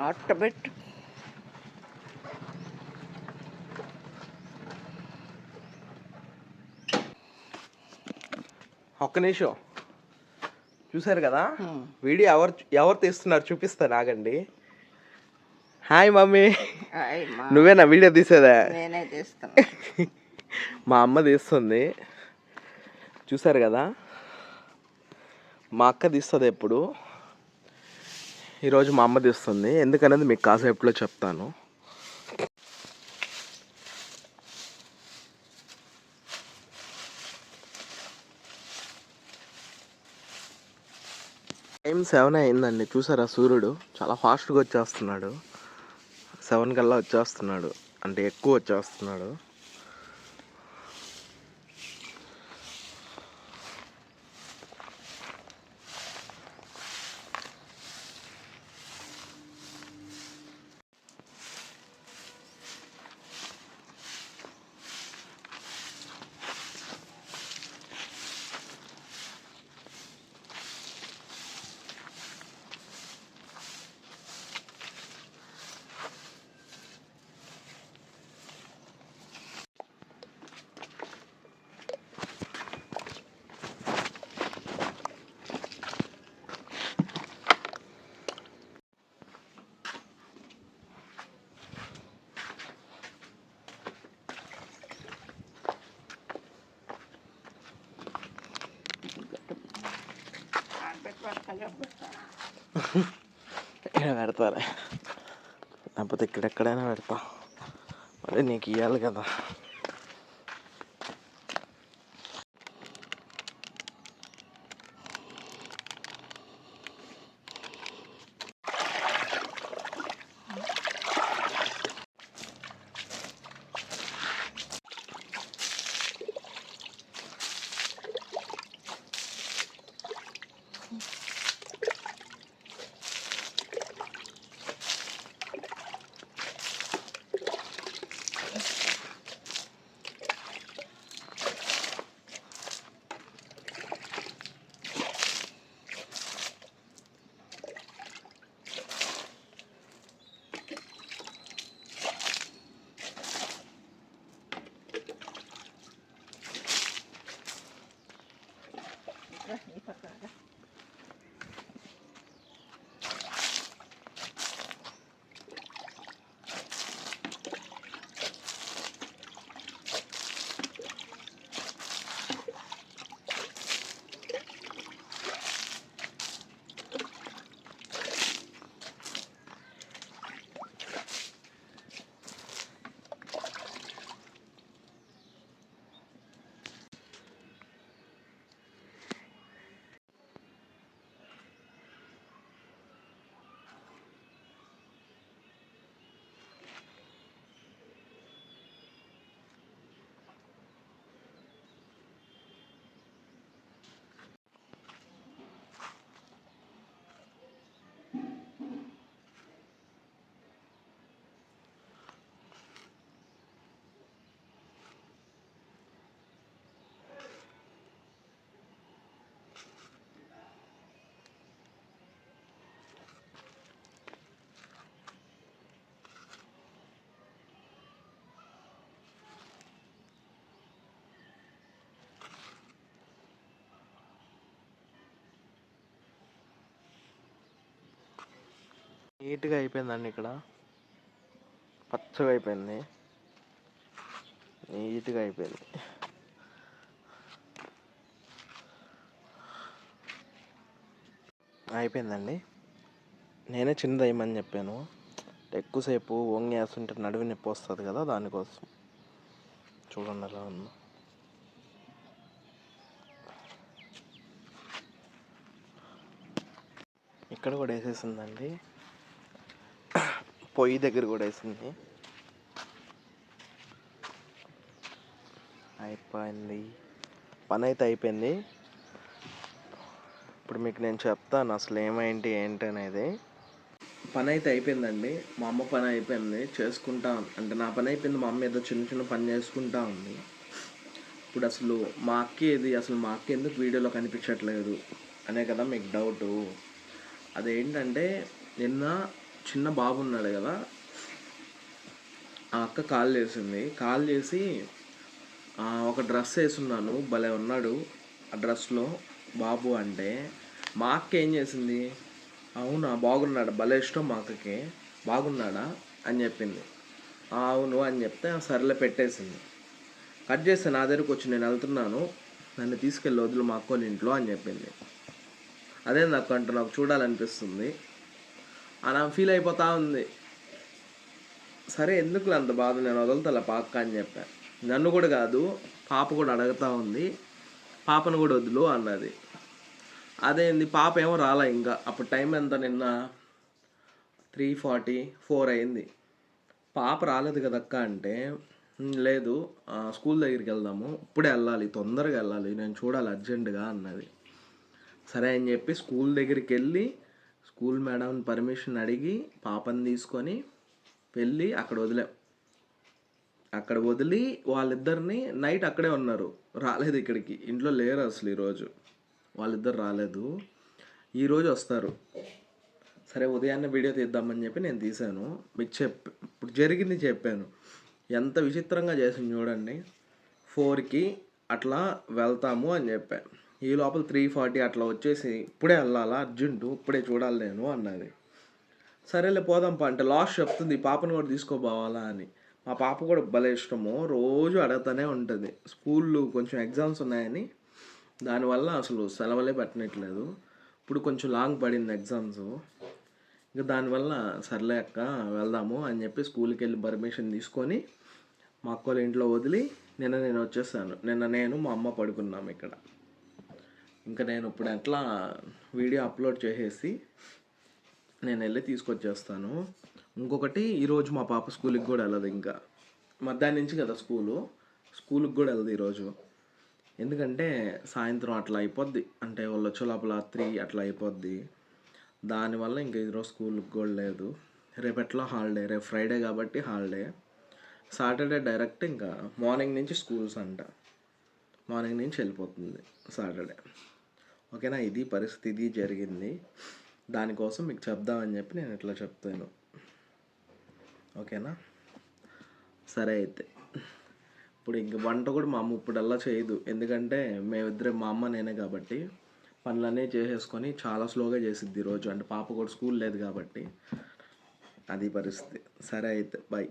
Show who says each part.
Speaker 1: అట్టబెట్టు
Speaker 2: ఒక్క నిమిషం. చూసారు కదా? వీడియో ఎవరు ఎవరు తీస్తున్నారు చూపిస్తాను ఆగండి హాయ్ మమ్మీ. నువ్వేనా వీడియో తీసేదా? మా అమ్మ తీస్తుంది. చూసారు కదా? మా అక్క తీస్తుంది ఎప్పుడు? ఈరోజు మా అమ్మ తీస్తుంది. ఎందుకనేది మీకు కాసేపులో చెప్తాను. టైం సెవెన్ అయిందండి. చూసారా సూర్యుడు? చాలా ఫాస్ట్గా వచ్చేస్తున్నాడు. సెవెన్ కల్లా వచ్చేస్తున్నాడు. అంటే ఎక్కువ వచ్చేస్తున్నాడు. വരത്താറേ അപ്പോഴത്തെ കിടക്കടേനെ വരത്താം. നീക്കിയാൽ കഥ నీట్గా అయిపోయిందండి ఇక్కడ. పచ్చగా అయిపోయింది. నీట్గా అయిపోయింది. అయిపోయిందండి. నేనే చిన్నది వేయమని చెప్పాను. ఎక్కువసేపు వంగి వేస్తుంటే నడువి నొప్పి వస్తుంది కదా దానికోసం. చూడండి అలా ఉందో. ఇక్కడ కూడా వేసేసిందండి. పొయ్యి దగ్గర కూడా వేసింది. అయిపోయింది. పని అయితే అయిపోయింది. ఇప్పుడు మీకు నేను చెప్తాను అసలు ఏమైంది ఏంటి అనేది. పని అయితే అయిపోయిందండి. మా అమ్మ పని అయిపోయింది. చేసుకుంటా అంటే నా పని అయిపోయింది. మా అమ్మ ఏదో చిన్న చిన్న పని చేసుకుంటా ఉంది. ఇప్పుడు అసలు మా అక్క ఏది అసలు మా అక్క ఎందుకు వీడియోలో కనిపించట్లేదు అనే కదా మీకు డౌటు. అదేంటంటే నిన్న చిన్న బాబు ఉన్నాడు కదా ఆ అక్క కాల్ చేసింది. కాల్ చేసి ఒక డ్రెస్ వేసున్నాను భలే ఉన్నాడు ఆ డ్రెస్లో బాబు అంటే మా అక్క ఏం చేసింది? అవునా బాగున్నాడు భలే ఇష్టం మా అక్కకి బాగున్నాడా అని చెప్పింది. అవును అని చెప్తే సర్లే పెట్టేసింది. కట్ చేస్తే నా దగ్గరకు వచ్చి నేను వెళ్తున్నాను నన్ను తీసుకెళ్ళి వదులు మా అక్కోని ఇంట్లో అని చెప్పింది. అదే నాకు అంటే నాకు చూడాలనిపిస్తుంది. అలా ఫీల్ అయిపోతూ ఉంది. సరే ఎందుకు అంత బాధ నేను వదులుతా పాప అని చెప్పాను నన్ను కూడా కాదు పాప కూడా అడుగుతూ ఉంది. పాపను కూడా వదులు అన్నది. అదేంది? పాప ఏమో రాలే ఇంకా. అప్పుడు టైం ఎంత? నిన్న త్రీ ఫార్టీ ఫోర్ అయింది. పాప రాలేదు కదక్క అంటే లేదు స్కూల్ దగ్గరికి వెళ్దాము. ఇప్పుడే వెళ్ళాలి తొందరగా వెళ్ళాలి. నేను చూడాలి అర్జెంటుగా అన్నది. సరే అని చెప్పి స్కూల్ దగ్గరికి వెళ్ళి స్కూల్ మేడం పర్మిషన్ అడిగి పాపని తీసుకొని వెళ్ళి అక్కడ వదిలాం. అక్కడ వదిలి వాళ్ళిద్దరిని నైట్ అక్కడే ఉన్నారు. రాలేదు ఇక్కడికి. ఇంట్లో లేరు అసలు ఈరోజు వాళ్ళిద్దరు రాలేదు. ఈరోజు వస్తారు. సరే ఉదయాన్నే వీడియో తీద్దామని చెప్పి నేను తీశాను. మీకు చెప్ ఇప్పుడు జరిగింది చెప్పాను. ఎంత విచిత్రంగా చేసింది చూడండి. ఫోర్కి అట్లా వెళ్తాము అని చెప్పాను. ఈ లోపల త్రీ ఫార్టీ అట్లా వచ్చేసి ఇప్పుడే వెళ్ళాలా? అర్జెంటు ఇప్పుడే చూడాలి నేను అన్నది. సరేలే పోదాంపా అంటే లాస్ట్ చెప్తుంది పాపను కూడా తీసుకోబోవాలా అని. మా పాప కూడా భలే ఇష్టము రోజు అడుగుతూనే ఉంటుంది. స్కూల్లో కొంచెం ఎగ్జామ్స్ ఉన్నాయని దానివల్ల అసలు సెలవులే పెట్టనట్లేదు. ఇప్పుడు కొంచెం లాంగ్ పడింది ఎగ్జామ్స్. ఇంకా దానివల్ల సర్లే అక్క వెళ్దాము అని చెప్పి స్కూల్కి వెళ్ళి పర్మిషన్ తీసుకొని మా అక్క వాళ్ళ ఇంట్లో వదిలి నిన్న నేను వచ్చేసాను. నిన్న నేను మా అమ్మ పడుకున్నాం ఇక్కడ. ఇంకా నేను ఇప్పుడు ఎట్లా వీడియో అప్లోడ్ చేసేసి నేను వెళ్ళి తీసుకొచ్చేస్తాను. ఇంకొకటి ఈరోజు మా పాప స్కూల్కి కూడా వెళ్ళదు ఇంకా. మధ్యాహ్నం నుంచి కదా స్కూలు. స్కూల్కి కూడా వెళ్ళదు ఈరోజు ఎందుకంటే సాయంత్రం అట్లా అయిపోద్ది. అంటే వాళ్ళు వచ్చే లోపల త్రీ అట్లా అయిపోద్ది. దానివల్ల ఇంకా ఈరోజు స్కూల్కి కూడా లేదు. రేపు ఎట్లా హాలిడే? రేపు ఫ్రైడే కాబట్టి హాలిడే. సాటర్డే డైరెక్ట్ ఇంకా మార్నింగ్ నుంచి స్కూల్స్ అంట. మార్నింగ్ నుంచి వెళ్ళిపోతుంది సాటర్డే. ఓకేనా? ఇది పరిస్థితి ఇది జరిగింది. దానికోసం మీకు చెప్దామని చెప్పి నేను ఇట్లా చెప్తాను. ఓకేనా? సరే అయితే. ఇప్పుడు ఇంక వంట కూడా మా అమ్మ ఇప్పుడల్లా చేయదు. ఎందుకంటే మేమిద్దరే మా అమ్మ నేనే కాబట్టి పనులన్నీ చేసేసుకొని చాలా స్లోగా చేసిద్ది ఈరోజు అంటే పాప కూడా స్కూల్ లేదు కాబట్టి అది పరిస్థితి. సరే అయితే బాయ్